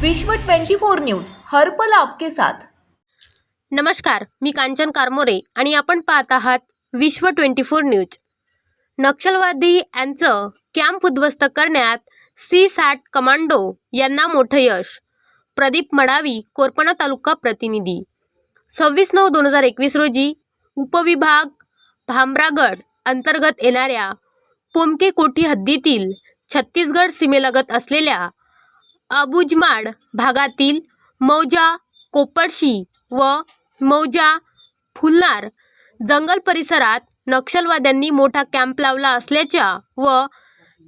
विश्व 24 न्यूज हरपल आपके साथ. नमस्कार मी कांचन कारमोरे आणि आपण पाहत आहात विश्व ट्वेंटी फोर न्यूज. नक्षलवादी यांचं कॅम्प उद्ध्वस्त करण्यात सी सॅट कमांडो यांना मोठं यश. प्रदीप मडावी कोरपणा तालुका प्रतिनिधी. सव्वीस नऊ दोन हजार एकवीस रोजी उपविभाग भामरागड अंतर्गत येणाऱ्या पोमके कोठी हद्दीतील छत्तीसगड सीमेलगत असलेल्या अबुजमाड भागातील मौजा कोपडशी व मौजा फुलनार जंगल परिसरात नक्षलवाद्यांनी मोठा कॅम्प लावला असल्याच्या व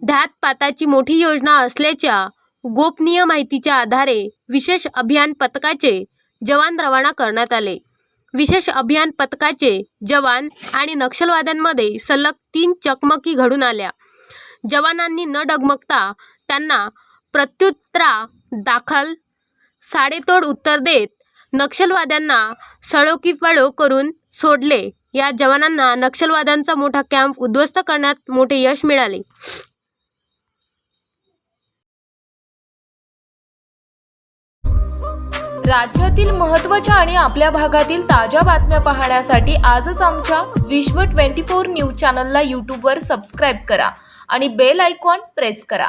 ध्यातपाताची मोठी योजना असल्याच्या गोपनीय माहितीच्या आधारे विशेष अभियान पथकाचे जवान रवाना करण्यात आले. विशेष अभियान पथकाचे जवान आणि नक्षलवाद्यांमध्ये सलग तीन चकमकी घडून आल्या. जवानांनी न डगमगता त्यांना प्रत्युत्तरा दाखल. साडेतोड उत्तर देत नक्षलवाद्यांना सळोकीपळो करून सोडले. या जवानांना नक्षलवाद्यांचा मोठा कॅम्प उद्ध्वस्त करण्यात मोठे यश मिळाले. राज्यातील महत्त्वाच्या आणि आपल्या भागातील ताज्या बातम्या पाहण्यासाठी आजच आमच्या विश्व 24 न्यूज चॅनलला यूट्यूबवर सबस्क्राईब करा आणि बेल आयकॉन प्रेस करा.